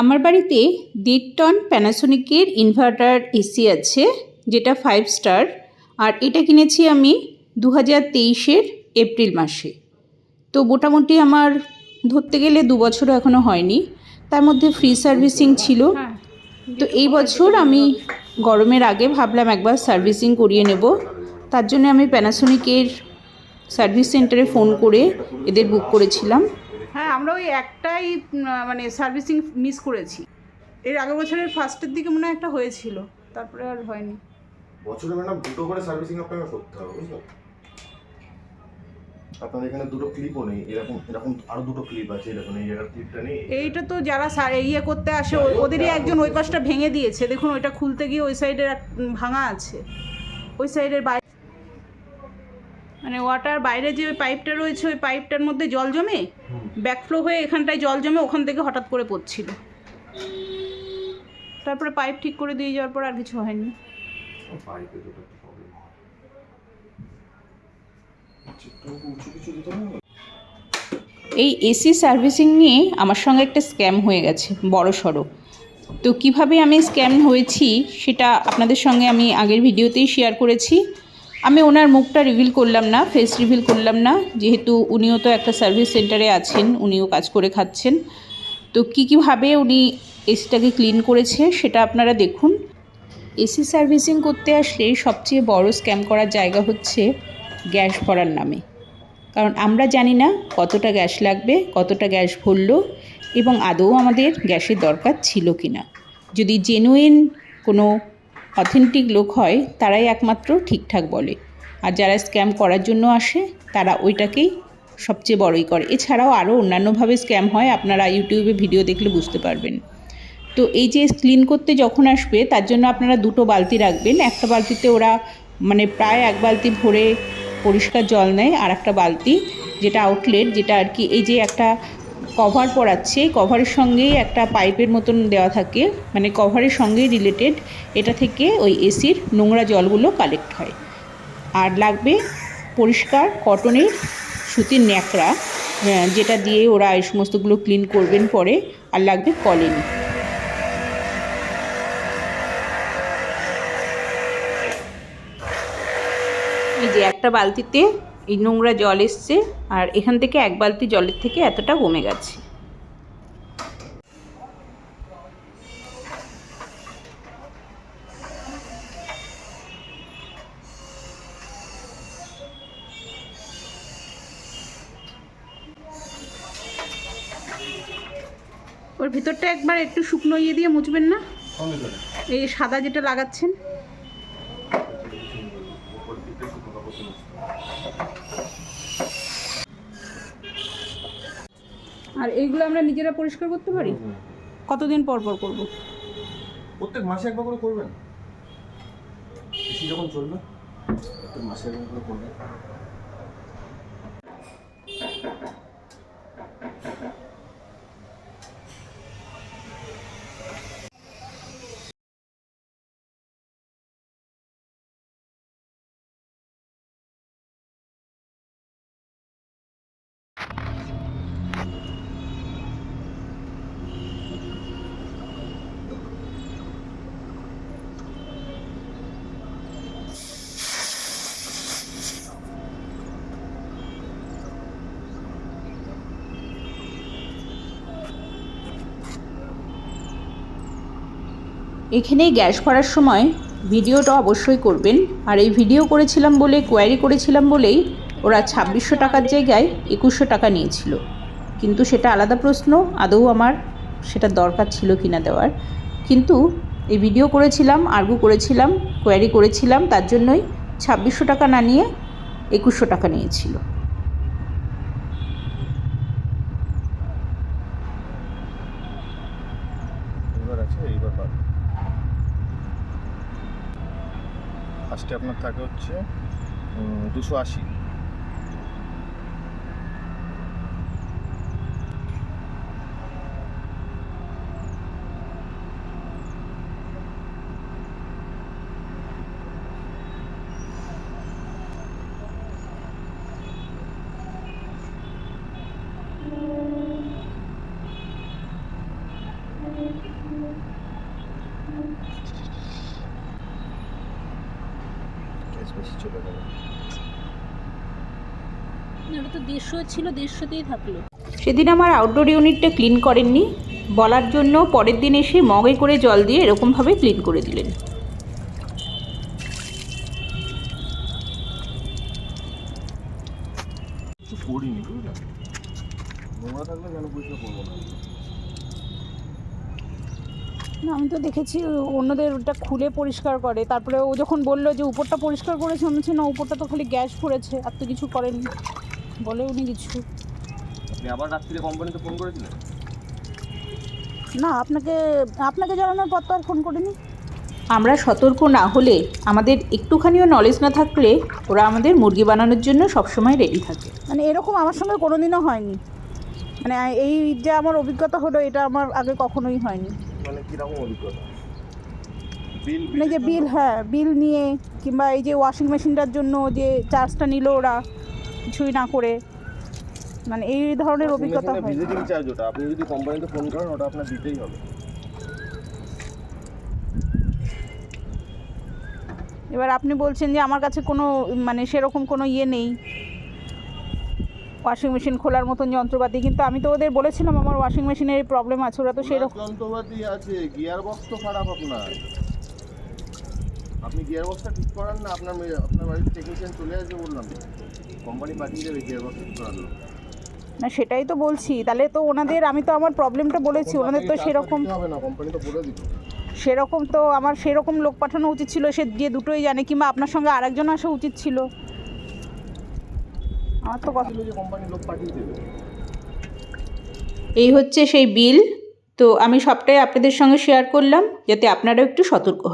আমার বাড়িতে দেড় টন প্যানাসোনিকের ইনভার্টার এসি আছে যেটা ফাইভ স্টার আর এটা কিনেছি আমি দু হাজার তেইশের এপ্রিল মাসে। তো মোটামুটি আমার ধরতে গেলে দু বছরও এখনও হয়নি তার মধ্যে ফ্রি সার্ভিসিং ছিল। তো এই বছর আমি গরমের আগে ভাবলাম একবার সার্ভিসিং করিয়ে নেব। তার জন্য আমি প্যানাসোনিকের সার্ভিস সেন্টারে ফোন করে এদের বুক করেছিলাম। হ্যাঁ আমরা ওই একটাই মানে সার্ভিসিং মিস করেছি। এর আগের বছরের ফার্স্টের দিকে মনে হয় একটা হয়েছিল তারপরে আর হয়নি। বছরে ম্যাডাম দুটো করে সার্ভিসিং আপনাকে করতে হবে বুঝলেন? আপনার এখানে দুটো ক্লিপও নেই এরকম এরকম আরও দুটো ক্লিপ আছে এরকম এই জায়গার ক্লিপটা নেই। এইটা তো যারা ইয়ে করতে আসে ওদেরই একজন ওই পাশটা ভেঙে দিয়েছে। দেখুন ওইটা খুলতে গিয়ে ওই সাইডের এক- ভাঙা আছে। ওই সাইডের বাইরে মানে ওয়াটার বাইরে যে পাইপটা রয়েছে ওই পাইপটার মধ্যে জল জমে ব্যাকফ্লো হয়ে এখানটায় জল জমে ওখান থেকে হঠাৎ করে পড়ছিল। তারপরে পাইপ ঠিক করে দিয়ে যাওয়ার পর আর কিছু হয়নি? এই এসি সার্ভিসিং নিয়ে আমার সঙ্গে একটা স্ক্যাম হয়ে গেছে বড় সড়ো। তো কীভাবে আমি স্ক্যাম হয়েছি সেটা আপনাদের সঙ্গে আমি আগের ভিডিওতেই শেয়ার করেছি। আমি ওনার মুখটা রিভিল করলাম না ফেস রিভিল করলাম না। যেহেতু উনিও তো একটা সার্ভিস সেন্টারে আছেন, উনিও কাজ করে খাচ্ছেন। তো কী কীভাবে উনি এসিটাকে ক্লিন করেছে সেটা আপনারা দেখুন। এসি সার্ভিসিং করতে আসলে সবচেয়ে বড় স্ক্যাম করার জায়গা হচ্ছে গ্যাস ভরার নামে। কারণ আমরা জানি না কতটা গ্যাস লাগবে, কতটা গ্যাস ভরলো এবং আদৌ আমাদের গ্যাসের দরকার ছিল কি না যদি জেনুইন কোনো অথেন্টিক লোক হয়, তারাই একমাত্র ঠিকঠাক বলে। আর যারা স্ক্যাম করার জন্য আসে, তারা ওইটাকেই সবচেয়ে বড়ই করে। এছাড়াও আরও অন্যান্যভাবে স্ক্যাম হয়, আপনারা ইউটিউবে ভিডিও দেখলে বুঝতে পারবেন। তো এই যে ক্লিন করতে যখন আসবে, তার জন্য আপনারা দুটো বালতি রাখবেন। একটা বালতিতে ওরা মানে প্রায় এক বালতি ভরে পরিষ্কার জল নেয় আর একটা বালতি যেটা আউটলেট যেটা আর কি এই যে একটা কভার পরাচ্ছে কভারের সঙ্গেই একটা পাইপের মতন দেওয়া থাকে মানে কভারের সঙ্গেই রিলেটেড এটা থেকে ওই এসির নোংরা জলগুলো কালেক্ট হয়। আর লাগবে পরিষ্কার কটনের সুতির ন্যাকড়া যেটা দিয়ে ওরা এই সমস্তগুলো ক্লিন করবেন পরে, আর লাগবে কলিন। এই যে একটা বালতিতে এই নোংরা জল এসছে আর এখান থেকে এক বালতি জলের থেকে এতটা কমে গেছে। ওর ভিতরটা একবার একটু শুকনো ইয়ে দিয়ে মুছবেন না? এই সাদা যেটা লাগাচ্ছেন উপর দিকে শুকনো কাপড় দিয়ে মুছতে হবে। আর এইগুলো আমরা নিজেরা পরিষ্কার করতে পারি। কতদিন পর পর করব? প্রত্যেক মাসে একবার করে করবেন? যখন চলবে প্রত্যেক মাসে একবার করে করবেন। এখানেই গ্যাস ভরার সময় ভিডিওটা অবশ্যই করবেন। আর এই ভিডিও করেছিলাম বলে, কোয়ারি করেছিলাম বলেই ওরা ছাব্বিশশো টাকার জায়গায় একুশশো টাকা নিয়েছিল। কিন্তু সেটা আলাদা প্রশ্ন, আদৌ আমার সেটা দরকার ছিল কি না দেওয়ার। কিন্তু এই ভিডিও করেছিলাম, আর্গু করেছিলাম, কোয়ারি করেছিলাম, তার জন্যই ছাব্বিশশো টাকা না নিয়ে একুশশো টাকা নিয়েছিল। ফার্স্টে আপনার থাকে হচ্ছে দুশো আশি। বেশি চলে যাবে এটা তো দেড়শো ছিল দেড়শোতেই থাকল। সেদিন আমার আউটডোর ইউনিটটা ক্লিন করেননি। বলার জন্য পরের দিন এসে মগে করে জল দিয়ে এরকমভাবে ক্লিন করে দিলেন। করিনি বুঝলেন নোংরা থাকলে কেন পরিষ্কার করব না? না আমি তো দেখেছি অন্যদের ওটা খুলে পরিষ্কার করে। তারপরে ও যখন বলল যে উপরটা পরিষ্কার করেছে আমি না উপরটা তো খালি গ্যাস পড়েছে আর তো কিছু করেনি। বলে উনি কিছু। আবার রাত্রিরে কোম্পানিতে ফোন করেছিলেন? না আপনাকে আপনাকে জানানোর পর তো আর ফোন করিনি। আমরা সতর্ক না হলে আমাদের একটুখানিও নলেজ না থাকলে ওরা আমাদের মুরগি বানানোর জন্য সবসময় রেডি থাকে। মানে এরকম আমার সঙ্গে কোনোদিনও হয়নি। মানে এই যে আমার অভিজ্ঞতা হলো এটা আমার আগে কখনোই হয়নি। মানে কীরকম অভিজ্ঞতা? মানে যে বিল হ্যাঁ বিল নিয়ে কিংবা এই যে ওয়াশিং মেশিনটার জন্য যে চার্জটা নিল ওরা কিছুই না করে মানে এই ধরনের অভিজ্ঞতা হয়। ভিজিটিং চার্জ ওটা আপনি যদি কোম্পানিতে ফোন করেন ওটা আপনার দিতেই হবে। এবার আপনি বলছেন যে আমার কাছে কোনো মানে সেরকম কোনো ইয়ে নেই। ওয়াশিং মেশিন খোলার মতন যন্ত্রপাতি কিন্তু আমি তো ওদের বলেছিলাম আমার ওয়াশিং মেশিনের প্রবলেম আছে ওরা তো সেরকম যন্ত্রপাতি আছে গিয়ার বক্স তো খারাপ আপনার। আপনি গিয়ার বক্সটা ঠিক করান না আপনার আপনার বাড়িতে টেকনিশিয়ান চলে আসবে বললাম। কোম্পানি পাঠিয়ে দেবে গিয়ার বক্স ঠিক করার লোক। না সেটাই তো বলছি। তাহলে তো ওনাদের আমি তো আমার প্রবলেমটা বলেছি ওনাদের তো সেরকম হবে না কোম্পানি তো বলে দিত সেরকম তো আমার সেরকম লোক পাঠানো উচিত ছিল সে যে দুটোই জানে কিংবা আপনার সঙ্গে আরেকজন আসা উচিত ছিল। আমার তো কথা যে লোক পাঠিয়ে দেবে। এই হচ্ছে সেই বিল তো আমি সবটাই আপনাদের সঙ্গে শেয়ার করলাম, যাতে আপনারাও একটু সতর্ক হন।